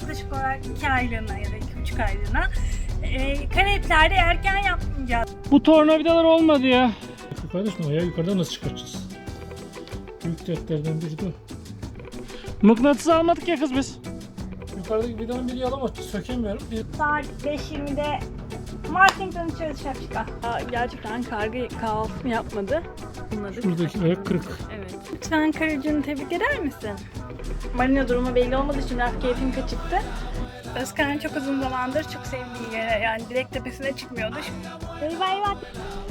yaklaşık olarak 2 aylığına ya da 2,5 aylığına. E, Karayipler'de erken yapmayacağız. Bu tornavidalar olmadı ya. Kardeşim ayağı yukarıdan nasıl çıkartacağız? Büyük dertlerden biri de. Mıknatısı almadık ya kız biz. Yukarıdaki vidanın biri yalan sökemiyorum. Bir... Saat 5.20'de Martington çalışacak çıkan. Gerçekten kargı kahvaltı yapmadı. Anladık. Şuradaki ayak kırık. Evet. Lütfen karıcığını tebrik eder misin? Marina durumu belli olmadığı için biraz keyfim kaçıktı. Özkan çok uzun zamandır çok sevdiği yere yani direkt tepesine çıkmıyordu. Bay bay bay.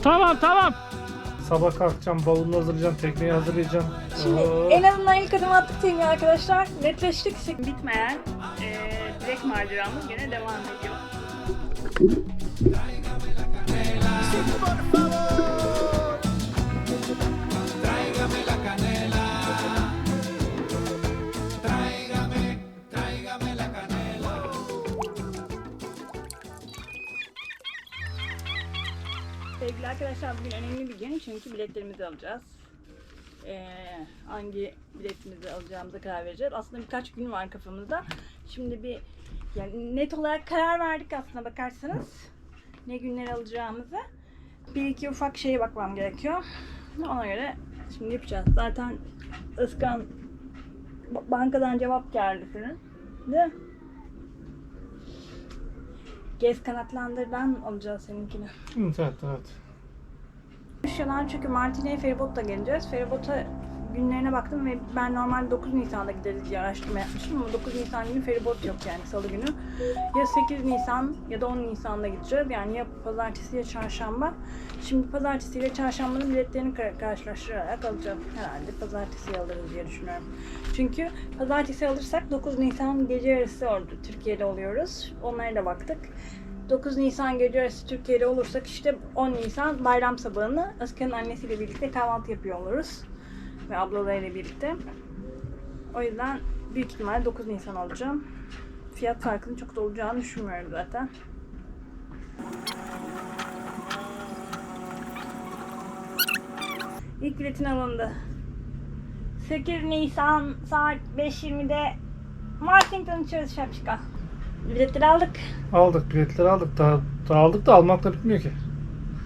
Tamam tamam. Sabah kalkacağım, bavulunu hazırlayacağım, tekneyi hazırlayacağım. Şimdi Oo. en azından ilk adım attık değil mi arkadaşlar? Netleştik. Bitmeyen eee direkt maceramız yine devam ediyor. Sevgili arkadaşlar bugün önemli bir gün çünkü biletlerimizi alacağız. Ee, hangi biletimizi alacağımıza karar vereceğiz. Aslında birkaç gün var kafamızda. Şimdi bir yani net olarak karar verdik aslında bakarsanız. Ne günler alacağımızı. Bir iki ufak şeye bakmam gerekiyor. Ona göre şimdi yapacağız. Zaten ba- bankadan cevap geldi senin. Mi? Gez kanatlandırdan alacağız seninkini. Evet, evet. Şuradan çünkü Martina'ya feribotla geleceğiz. Feribota günlerine baktım ve ben normal 9 Nisan'da gideriz diye araştırma yapmıştım ama 9 Nisan günü feribot yok yani salı günü. Ya 8 Nisan ya da 10 Nisan'da gideceğiz. Yani ya pazartesi ya çarşamba. Şimdi pazartesi ile çarşambanın biletlerini kar- karşılaştırarak alacağım. Herhalde pazartesi alırız diye düşünüyorum. Çünkü pazartesi alırsak 9 Nisan gece yarısı orada Türkiye'de oluyoruz. Onlara da baktık. 9 Nisan gece yarısı Türkiye'de olursak işte 10 Nisan bayram sabahını Özkan'ın annesiyle birlikte kahvaltı yapıyor oluruz. Ve ablalarıyla birlikte. O yüzden büyük ihtimalle 9 Nisan alacağım. Fiyat farkının çok da olacağını düşünmüyorum zaten. İlk biletin alındı. 8 Nisan saat 5.20'de Martington Church Şapşika. Biletleri aldık. Aldık, biletleri aldık. Daha, daha aldık da almakla bitmiyor ki.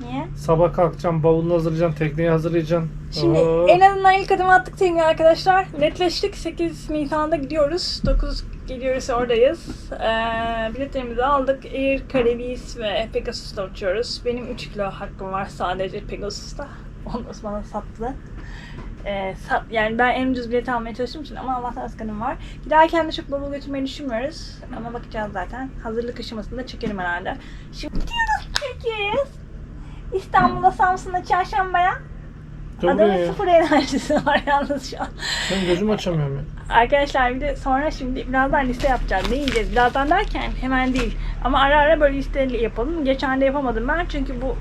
Niye? Sabah kalkacağım, bavulunu hazırlayacağım, tekneyi hazırlayacağım. Şimdi Oo. en azından ilk adım attık mi arkadaşlar? Netleştik. 8 Nisan'da gidiyoruz. 9 geliyoruz oradayız. Ee, biletlerimizi aldık. Air Caribbean ve Pegasus'ta uçuyoruz. Benim 3 kilo hakkım var sadece Pegasus'ta. Onu bana sattı. Sat, yani ben en ucuz bileti almaya çalıştığım için ama Allah'tan Askan'ım var. Giderken de çok bavul götürmeyi düşünmüyoruz. Ama bakacağız zaten. Hazırlık aşamasında çekerim herhalde. Şimdi gidiyoruz Türkiye'ye. İstanbul'a, Samsun'a, Çarşamba'ya. Tabii Adamın ya. sıfır enerjisi var yalnız şu an. Ben gözümü açamıyorum ya. Arkadaşlar bir de sonra şimdi birazdan liste yapacağız. Ne yiyeceğiz? Birazdan derken hemen değil. Ama ara ara böyle listeyle yapalım. Geçen de yapamadım ben çünkü bu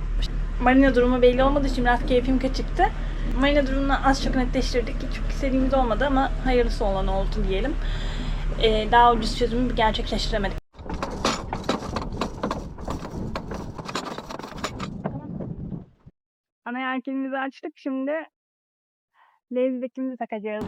marina durumu belli olmadığı için biraz keyfim kaçıktı. Marina durumunu az çok netleştirdik. Çok istediğimiz olmadı ama hayırlısı olan oldu diyelim. Ee, daha ucuz çözümü gerçekleştiremedik. Ana yelkenimizi açtık. Şimdi lezzetimizi takacağız.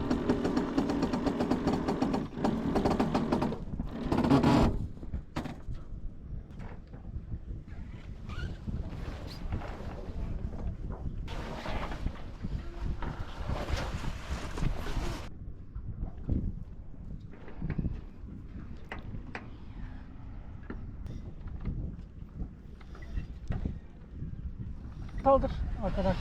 Kaldır. Arkadan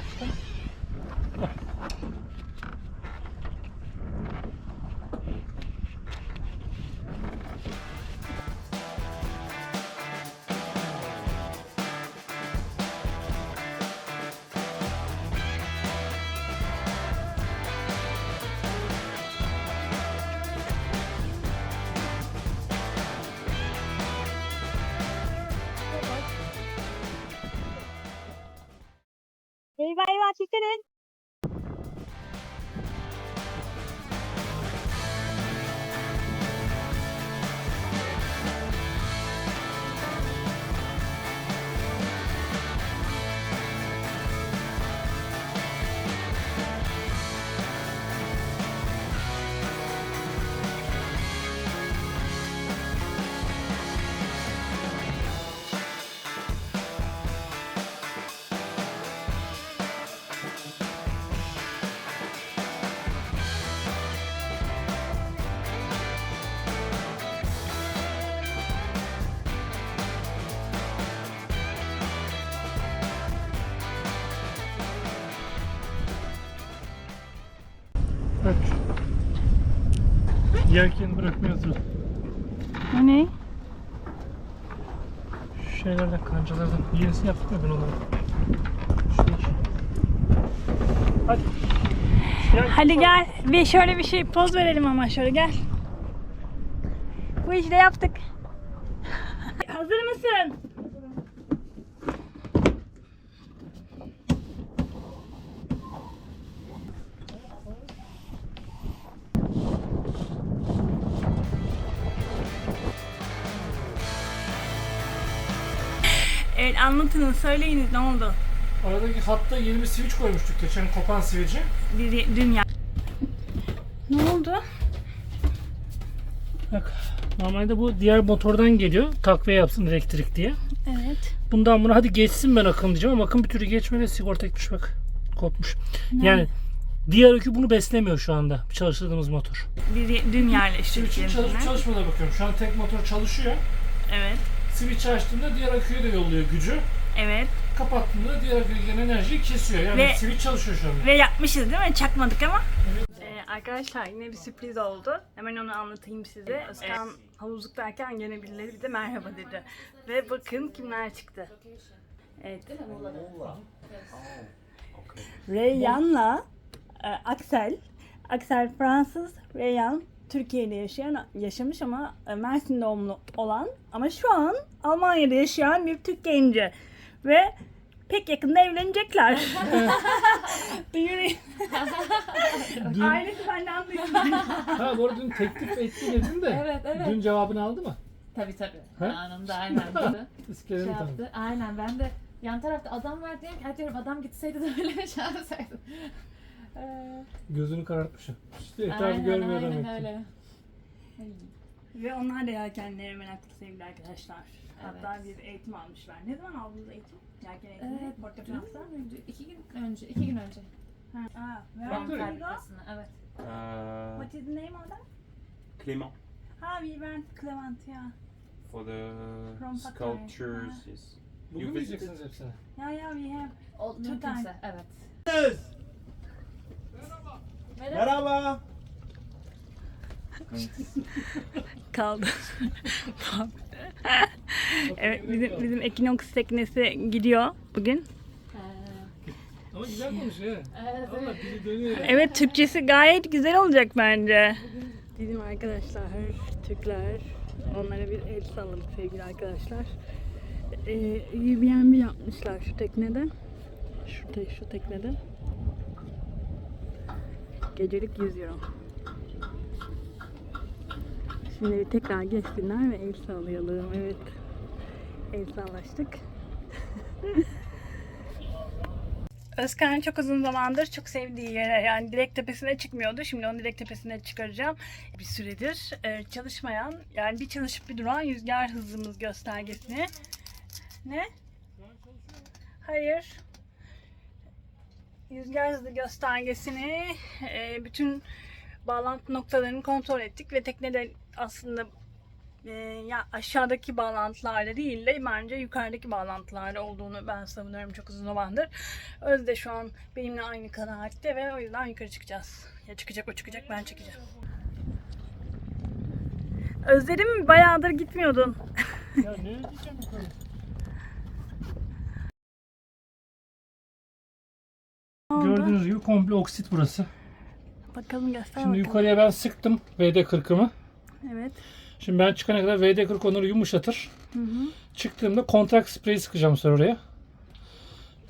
バイバイはきくる Yerken bırakmıyordu. O ne? Şu şeylerden, kancalardan. Yenisini yaptık mı ben onları? Şuradaki. Hadi. Gel. Hadi gel bir şöyle bir şey poz verelim ama şöyle gel. Bu işi de yaptık. Anlatın söyleyiniz ne oldu? Aradaki hatta yeni bir switch koymuştuk geçen kopan switch'i. Bir dünya. Ne oldu? Bak normalde bu diğer motordan geliyor. Takviye yapsın elektrik diye. Evet. Bundan buna hadi geçsin ben akım diyeceğim ama akım bir türlü geçmedi sigorta etmiş bak. Kopmuş. Yani diğer akü bunu beslemiyor şu anda çalıştırdığımız motor. Bir dün yerleştirdik Switch'in çalışıp çalışmadığına bakıyorum. Şu an tek motor çalışıyor. Evet. Switch açtığımda diğer aküye de yolluyor gücü. Evet. Kapattığımda diğer gelen enerjiyi kesiyor. Yani Ve- switch çalışıyor şu anda. Ve yapmışız değil mi? Çakmadık ama. Ee, arkadaşlar yine bir sürpriz oldu. Hemen onu anlatayım size. Özkan havuzluktayken gene birileri bize merhaba dedi. Ve bakın kimler çıktı. Evet. Reyyan'la e, Aksel. Aksel Fransız, Reyyan Türkiye'de yaşayan, yaşamış ama e, Mersin doğumlu olan ama şu an Almanya'da yaşayan bir Türk genci. Ve pek yakında evlenecekler. Duyurayım. Dün, Ailesi benden duysun. ha bu arada dün teklif etti dedin de. Evet, evet. Dün cevabını aldı mı? Tabii tabii. Ha? Anında aynen dedi. İskeleni şey tanıdı. yaptı. Aynen ben de yan tarafta adam var ki "Hadi diyorum adam gitseydi de öyle şey yapsaydı. Gözünü karartmışım. İşte etrafı görmüyor aynen demek ki. öyle. Ve onlar da yelkenlere meraklı sevgili arkadaşlar. Hatta bir eğitim almışlar. Ne zaman aldınız eğitim? Yelken eğitimi? Evet, Porto Fransa. iki gün önce, iki gün önce. Ha. Aa, where are you evet. Uh, What is the name of that? Clément Ha, we went Clement, yeah. for the From sculptures. Yes. Bugün You gideceksiniz hepsine? Yeah, yeah, we have. O, Two mümkünse, times. evet. Merhaba. Merhaba. Kaldı. evet, bizim, bizim Equinox teknesi gidiyor bugün. Ee, Ama güzel konuşuyor. evet, evet. dili dönüyor. Evet, Türkçesi gayet güzel olacak bence. Bizim arkadaşlar, Türkler, onlara bir el salladık sevgili arkadaşlar. Ee, Airbnb yapmışlar şu teknede. Şu, te- şu teknede. Gecelik 100 euro. Bir tekrar geçsinler ve el sallayalım. Evet. El sallaştık. Özkan çok uzun zamandır çok sevdiği yere yani direkt tepesine çıkmıyordu. Şimdi onu direkt tepesine çıkaracağım. Bir süredir e, çalışmayan yani bir çalışıp bir duran rüzgar hızımız göstergesini. Ne? Hayır. Rüzgar hızı göstergesini e, bütün bağlantı noktalarını kontrol ettik ve teknede aslında e, ya aşağıdaki bağlantılarda değil de bence yukarıdaki bağlantılarda olduğunu ben savunuyorum çok uzun zamandır. Özde şu an benimle aynı kanaatte ve o yüzden yukarı çıkacağız. Ya çıkacak o çıkacak ben çekeceğim. Özledim bayağıdır gitmiyordun. Ya ne diyeceğim yukarı? Gördüğünüz gibi komple oksit burası. Bakalım göster Şimdi bakalım. yukarıya ben sıktım VD40'ımı. Evet. Şimdi ben çıkana kadar VD40 onları yumuşatır. Hı hı. Çıktığımda kontrak spreyi sıkacağım sonra oraya.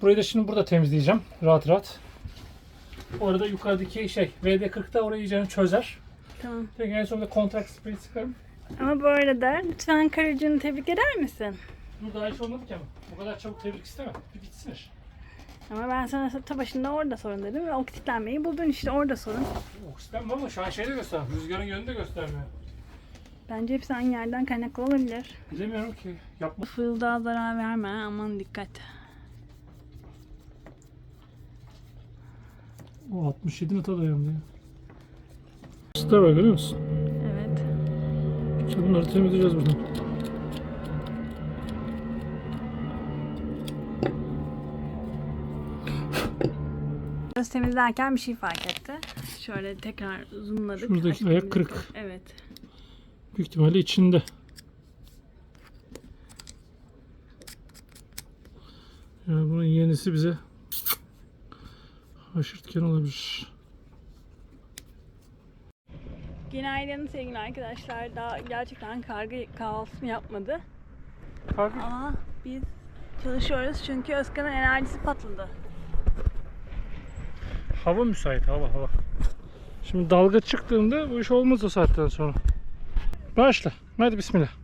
Burayı da şimdi burada temizleyeceğim. Rahat rahat. Orada yukarıdaki şey VD40'da orayı iyice çözer. Tamam. Peki en sonunda kontrak spreyi sıkarım. Ama bu arada lütfen karıcığını tebrik eder misin? Burada iş olmadı ki ama. Bu kadar çabuk tebrik istemem. Bir bitsin iş. Ama ben sana ta başında orada sorun dedim ve oksitlenmeyi buldun işte orada sorun. Oksitlenme ama şu an şeyde göster. Rüzgarın yönünü de göstermiyor. Bence hepsi aynı yerden kaynaklı olabilir. Bilemiyorum ki. Yapma. Fıldığa zarar verme aman dikkat. O 67 nota dayandı ya. Star var görüyor musun? Evet. İşte bunları temizleyeceğiz buradan. Göz temizlerken bir şey fark etti. Şöyle tekrar zoomladık. Şuradaki ayak kırık. Evet. Büyük ihtimalle içinde. Yani bunun yenisi bize haşırtken olabilir. Günaydın sevgili arkadaşlar. Daha gerçekten karga kahvaltısını yapmadı. Kargı Ama biz çalışıyoruz çünkü Özkan'ın enerjisi patladı. Hava müsait hava hava. Şimdi dalga çıktığında bu iş olmaz o saatten sonra. Başla. Hadi bismillah.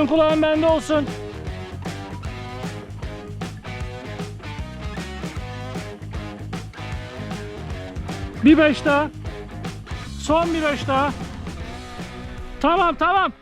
Gözün kulağın bende olsun. Bir beş daha. Son bir beş daha. Tamam tamam.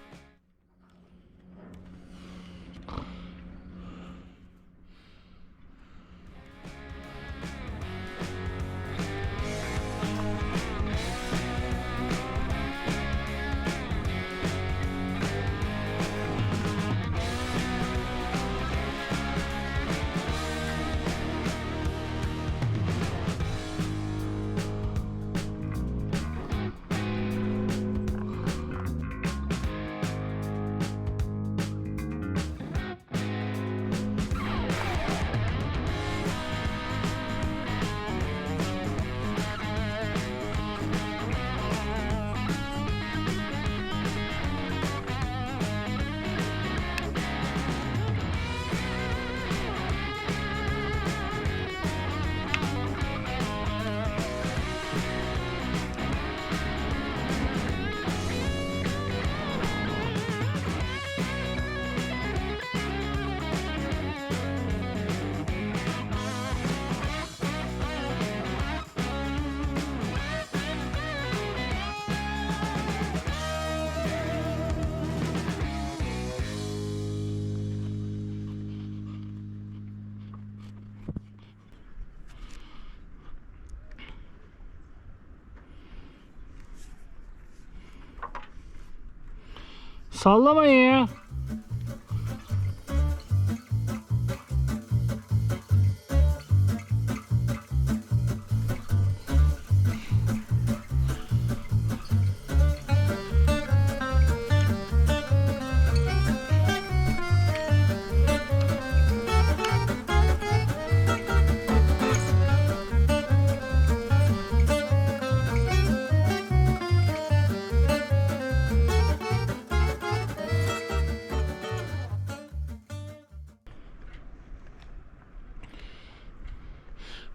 Sallamayın ya.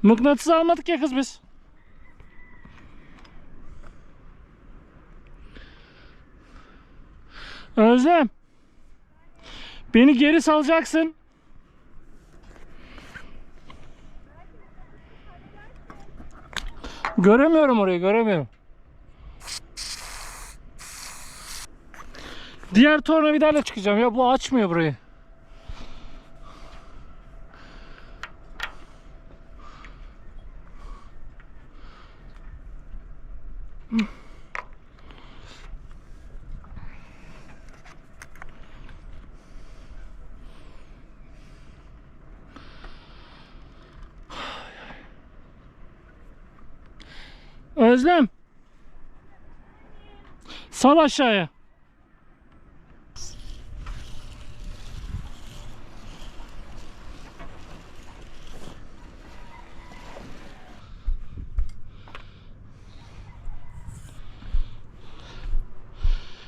Mıknatısı almadık ya kız biz. Özlem. Beni geri salacaksın. Göremiyorum orayı, göremiyorum. Diğer tornavidayla çıkacağım ya bu açmıyor burayı. Özlem. Sal aşağıya.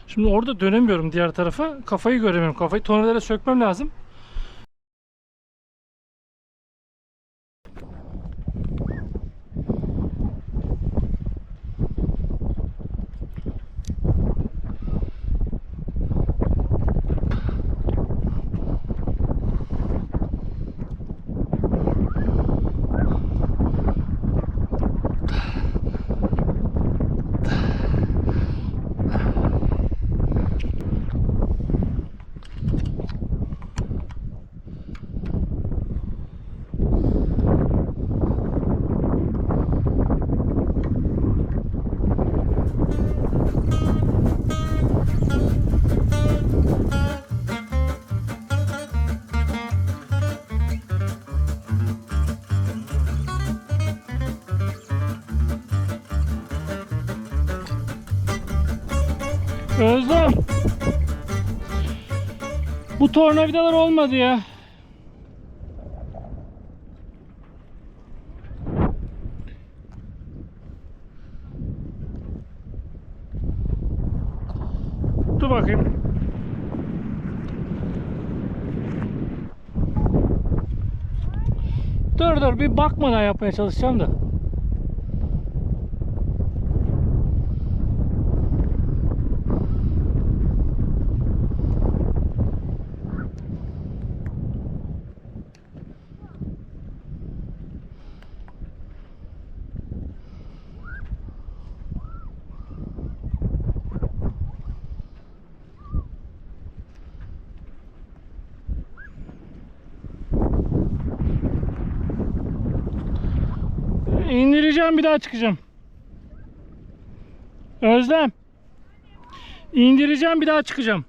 Şimdi orada dönemiyorum diğer tarafa. Kafayı göremiyorum. Kafayı tornavidayla sökmem lazım. Tornavidalar olmadı ya. Dur bakayım. Dur dur bir bakmadan yapmaya çalışacağım da. İndireceğim bir daha çıkacağım. Özlem. İndireceğim bir daha çıkacağım.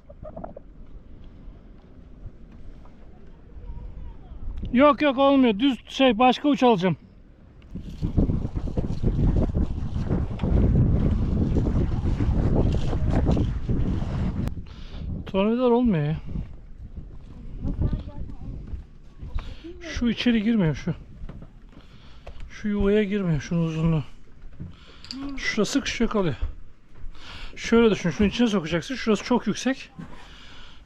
Yok yok olmuyor. Düz şey başka uç alacağım. Tornavidalar olmuyor ya. Şu içeri girmiyor şu. Şu yuvaya girmiyor şunun uzunluğu. Şurası küçük kalıyor. Şöyle düşün şunun içine sokacaksın. Şurası çok yüksek.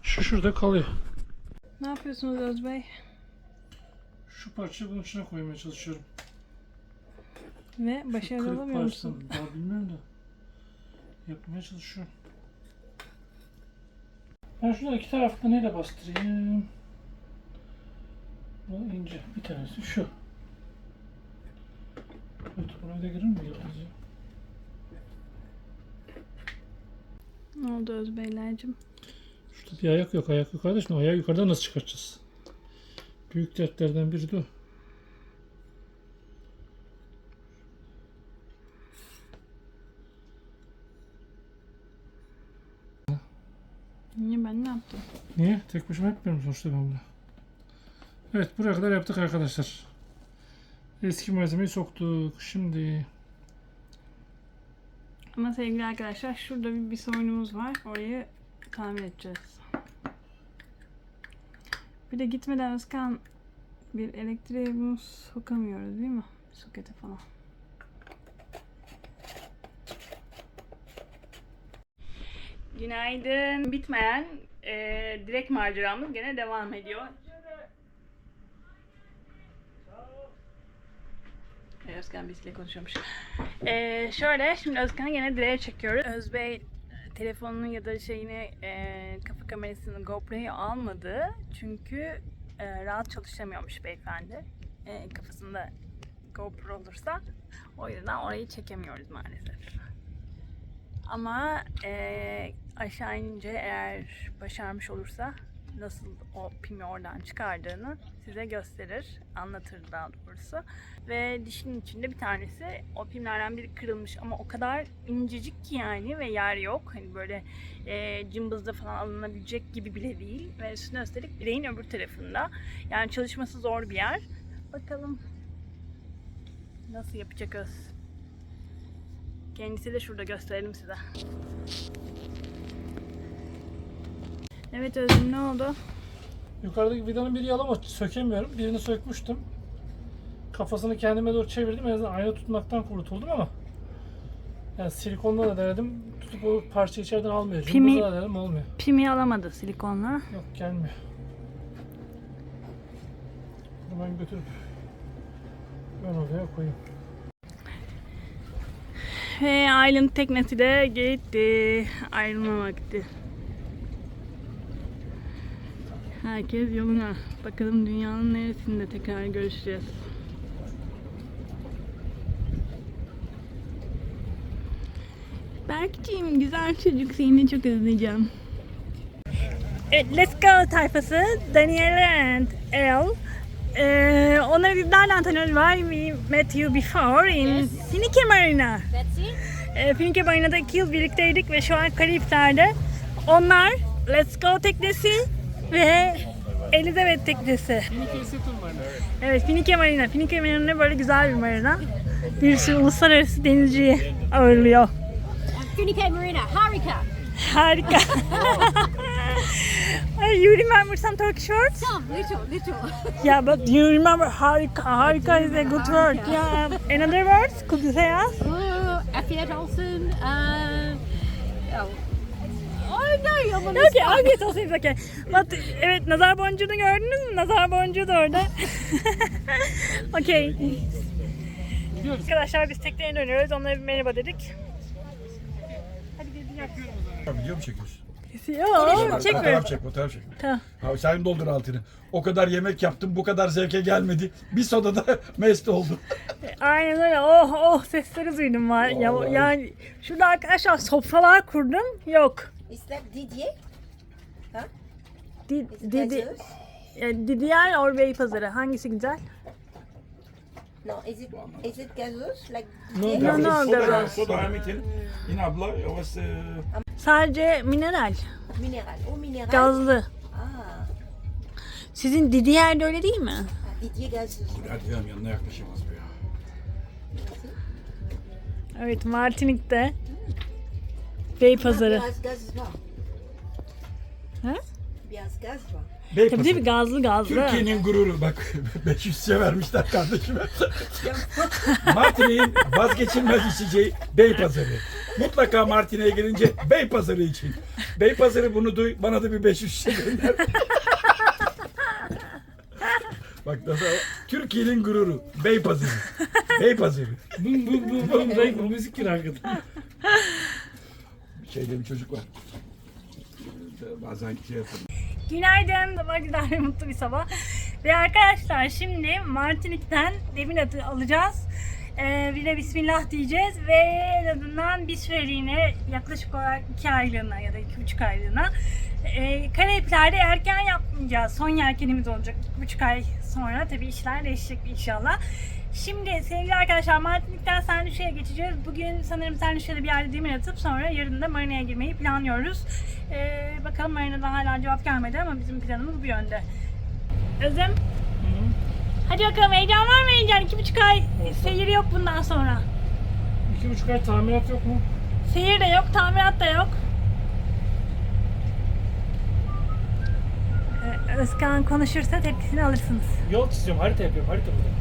Şu şurada kalıyor. Ne yapıyorsunuz Özbey? Şu parçayı bunun içine koymaya çalışıyorum. Ve başarılı olamıyor musun? Daha bilmiyorum da. Yapmaya çalışıyorum. Ben şurada iki tarafta neyle bastırayım? Bu ince. Bir tanesi şu. Buna da girir mi yıldızı? Ne oldu Özbeyler'cim? Şurada bir ayak yok. Ayak yukarıda. Şimdi ayağı yukarıdan nasıl çıkartacağız? Büyük dertlerden biri de o. Niye ben ne yaptım? Niye? Tek başıma yapmıyorum sonuçta ben bunu. Evet buraya kadar yaptık arkadaşlar. Eski malzemeyi soktuk. Şimdi Ama sevgili arkadaşlar şurada bir, bir sorunumuz var. Orayı tamir edeceğiz. Bir de gitmeden Özkan bir elektriğe bunu sokamıyoruz değil mi? Sokete falan. Günaydın. Bitmeyen eee direkt maceramız gene devam ediyor. Ee, Özkan bizle konuşuyormuş. Ee, şöyle şimdi Özkan'ı yine direğe çekiyoruz. Özbey telefonunu ya da şeyini e, kafa kamerasını GoPro'yu almadı. Çünkü e, rahat çalışamıyormuş beyefendi. E, kafasında GoPro olursa o yüzden orayı çekemiyoruz maalesef. Ama e, aşağı inince eğer başarmış olursa nasıl o pimi oradan çıkardığını size gösterir, anlatır daha doğrusu. Ve dişinin içinde bir tanesi o pimlerden biri kırılmış ama o kadar incecik ki yani ve yer yok. Hani böyle e, cımbızda falan alınabilecek gibi bile değil. Ve üstüne üstelik bileğin öbür tarafında. Yani çalışması zor bir yer. Bakalım nasıl yapacak Öz. Kendisi de şurada gösterelim size. Evet Özüm ne oldu? yukarıdaki vidanın biri yalama sökemiyorum. Birini sökmüştüm. Kafasını kendime doğru çevirdim. En azından ayna tutmaktan kurtuldum ama yani silikonla da denedim. Tutup o parçayı içeriden almıyor. Pimi- Cımbızla da denedim olmuyor. Pimi alamadı silikonla. Yok gelmiyor. Bunu ben götürüp ben oraya koyayım. Ve Aylin teknesi de gitti. Ayrılma vakti. Herkes yoluna. Bakalım dünyanın neresinde tekrar görüşeceğiz. Berkciğim güzel çocuk seni çok özleyeceğim. Evet, Let's Go tayfası Daniela and Elle. Ee, onları biz nereden tanıyoruz? Why we met you before in Finike Marina. That's it. E, Finike Marina'da iki yıl birlikteydik ve şu an Karayipler'de. Onlar Let's Go teknesi ve Elizabeth teknesi. Evet Finike Marina. Finike Marina böyle güzel bir marina. Bir sürü uluslararası denizciyi ağırlıyor. Finike Marina, Harika. Harika. you remember some Turkish words? Some, little, little. Yeah, but you remember harika. Harika is a good word. Yeah. Another words? Could you say us? Oh, afiyet olsun. Uh, oh. Okay, so it's okay. But evet nazar boncuğunu gördünüz mü? Nazar boncuğu da orada. Gidiyoruz. Arkadaşlar biz tekneye dönüyoruz. Onlara bir merhaba dedik. Hadi gidelim. Video mu çekiyorsun? Yok, Fotoğraf çekmiyorum. çek, fotoğraf çek. Tamam. Ha, sen doldur altını. O kadar yemek yaptım, bu kadar zevke gelmedi. Bir sodada mest oldum. Aynen öyle. Oh oh sesleri duydum var. Ya, Vallahi. yani şurada arkadaşlar sofralar kurdum. Yok. Is that Didier? Di, Is it Didi, e, Didier or Beypazarı. Hangisi güzel? No, is it is it gazoos like No, Didier? no, no, soda, gazoz. soda Ahmet'in. Yine abla, o was, e, Sadece mineral. Mineral. Oh, mineral. Gazlı. Ah, Sizin Didier de öyle değil mi? ah, Didier gazoos. Hadi canım yanına yaklaşamaz bu ya. Evet Martinik'te. Beypazarı. Biraz gaz var. Ha? Biraz gaz var. Tabii değil mi? Gazlı gazlı. Türkiye'nin gururu. Bak 500 lira vermişler kardeşime. Martine'in vazgeçilmez içeceği Beypazarı. Mutlaka Martine'ye gelince Beypazarı için. Beypazarı bunu duy, bana da bir 500 lira gönder. Bak nasıl Türkiye'nin gururu Beypazarı. Beypazarı. Bum bum bum bum dayı bu müzik gir arkada. Şeyde bir çocuk var. Bazen şey yapalım. Günaydın, sabah güzel mutlu bir sabah. Ve arkadaşlar şimdi Martinik'ten demin adı alacağız. Ee, bir de Bismillah diyeceğiz ve en bir süreliğine yaklaşık olarak iki aylığına ya da iki buçuk aylığına e, Karayipler'de erken yapmayacağız. Son yelkenimiz olacak iki buçuk ay sonra. Tabii işler değişecek inşallah. Şimdi sevgili arkadaşlar Martinik'ten Sernüşe'ye geçeceğiz. Bugün sanırım Sernüşe'de bir yerde demir atıp sonra yarın da marinaya girmeyi planlıyoruz. Ee, bakalım marinada hala cevap gelmedi ama bizim planımız bu yönde. Özüm. Hadi bakalım heyecan var mı heyecan? İki buçuk ay seyir yok bundan sonra. İki buçuk ay tamirat yok mu? Seyir de yok, tamirat da yok. Ee, Özkan konuşursa tepkisini alırsınız. Yol çiziyorum, harita yapıyorum, harita burada.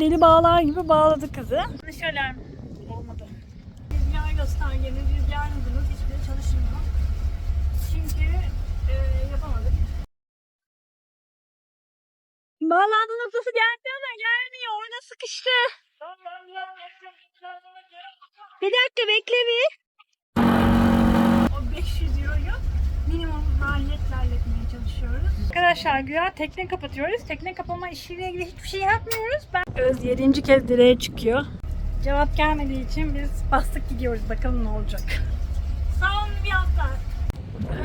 Deli bağlar gibi bağladı kızı. Şöyle olmadı. Rüzgar göstergeniz, rüzgar hızınız hiçbiri çalışmıyor. Çünkü e, yapamadık. Bağlantı noktası geldi ama gelmiyor. Orada sıkıştı. Bir dakika bekle bir. O 500 Arkadaşlar güya tekne kapatıyoruz. Tekne kapama işiyle ilgili hiçbir şey yapmıyoruz. Ben Öz 7. kez direğe çıkıyor. Cevap gelmediği için biz bastık gidiyoruz. Bakalım ne olacak. Son bir hafta.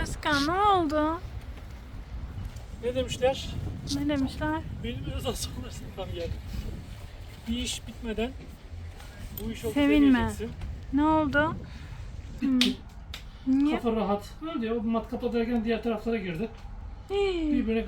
Özkan ne oldu? Ne demişler? Ne demişler? Beni biraz az sonrasında tam geldi. Bir iş bitmeden bu iş Sevinme. demeyeceksin. Ne oldu? Hmm. Niye? Kafa rahat. Ne diyor? Bu matkap atarken diğer taraflara girdi. 这边